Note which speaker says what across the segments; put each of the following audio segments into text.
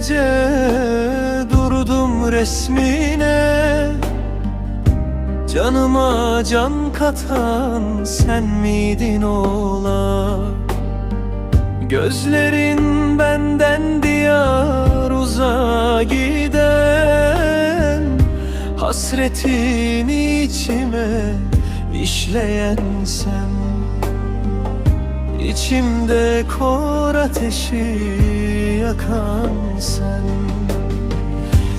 Speaker 1: gece durdum resmine. Canıma can katan sen miydin ola? Gözlerin benden diyar uzağa giden Hasretini içime işleyen sen. İçimde kor ateşi yakan sen.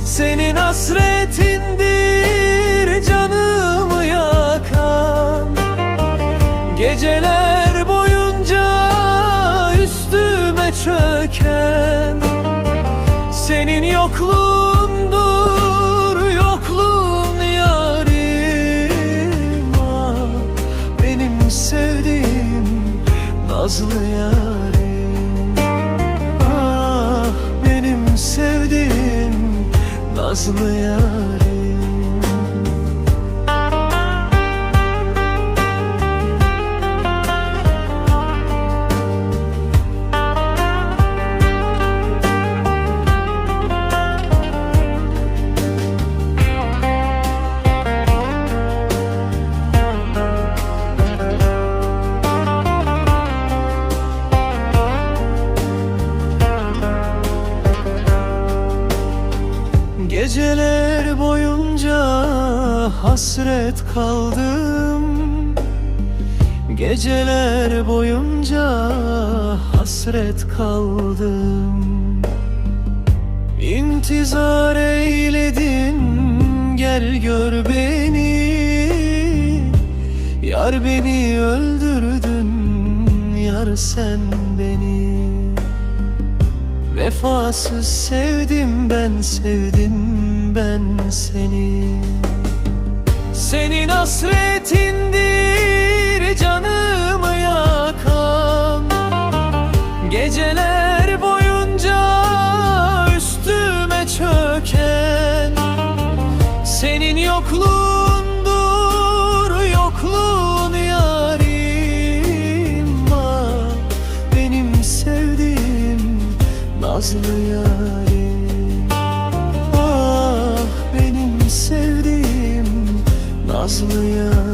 Speaker 1: Senin hasretindir canımı yakan. Geceler boyunca üstüme çöken. Senin yokluğundur nazlı yarim Geceler boyunca hasret kaldım. Geceler boyunca hasret kaldım. İntizar eyledin gel gör beni. Yar beni öldürdün yar sen beni Vefasız sevdim ben sevdim ben seni. Senin hasretindir canımı yakan. Geceler boyunca üstüme çöken. Senin yokluğundur nazlı yarim Ah benim sevdiğim nazlı yarim